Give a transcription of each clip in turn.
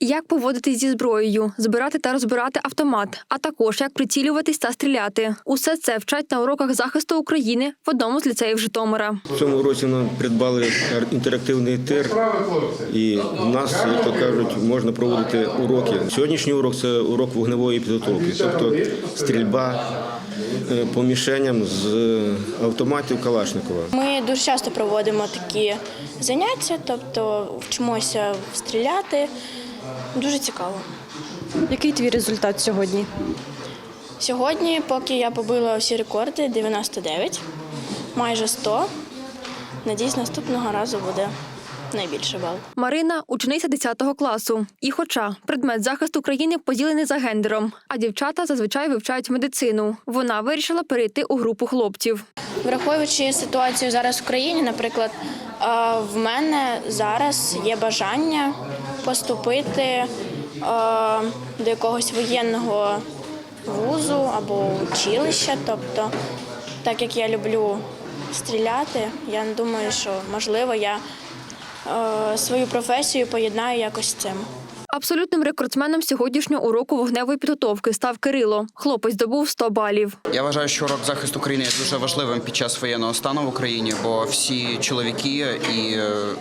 Як поводитись зі зброєю, збирати та розбирати автомат, а також як прицілюватись та стріляти. Усе це вчать на уроках захисту України в одному з ліцеїв Житомира. В цьому році нам придбали інтерактивний тир, і в нас, як то кажуть, можна проводити уроки. Сьогоднішній урок це урок вогневої підготовки, тобто стрільба по мішеням з автоматів Калашникова. Ми дуже часто проводимо такі заняття, тобто вчимося стріляти. Дуже цікаво. Який твій результат сьогодні? Сьогодні, поки я побила всі рекорди, 99, майже 100. Надіюсь, наступного разу буде найбільше бал. Марина учениця 10 класу. І хоча предмет захисту країни поділений за гендером, а дівчата зазвичай вивчають медицину. Вона вирішила перейти у групу хлопців. Враховуючи ситуацію зараз в країні, наприклад, в мене зараз є бажання поступити до якогось воєнного вузу або училища. Тобто, так як я люблю стріляти, я думаю, що можливо я свою професію поєднаю якось з цим. Абсолютним рекордсменом сьогоднішнього уроку вогневої підготовки став Кирило. Хлопець здобув 100 балів. Я вважаю, що урок захисту України є дуже важливим під час воєнного стану в Україні, бо всі чоловіки і е, е,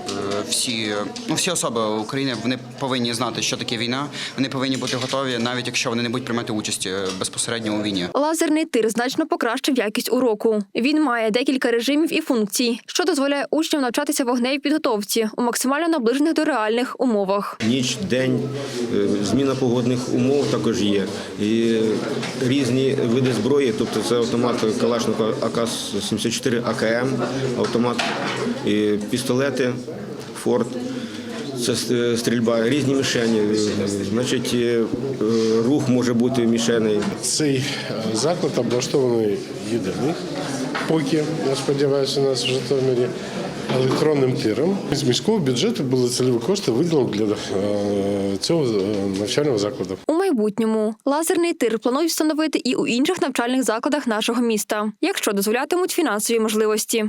всі, ну, всі особи України вони повинні знати, що таке війна. Вони повинні бути готові, навіть якщо вони не будуть приймати участь безпосередньо у війні. Лазерний тир значно покращив якість уроку. Він має декілька режимів і функцій, що дозволяє учням навчатися вогневій підготовці у максимально наближених до реальних умовах. Ніч, день, зміна погодних умов також є. І різні види зброї, тобто це автомат Калашникова АК-74 АКМ, автомат, пістолети, Форд. Це стрільба, різні мішені. Е, Значить, е, е, рух може бути мішеней. Цей е, заклад облаштований єдиний, поки, я сподіваюся, у нас в Житомирі електронним тиром. З міського бюджету були цільові кошти виділені для е, цього е, навчального закладу. У майбутньому лазерний тир планують встановити і у інших навчальних закладах нашого міста, якщо дозволятимуть фінансові можливості.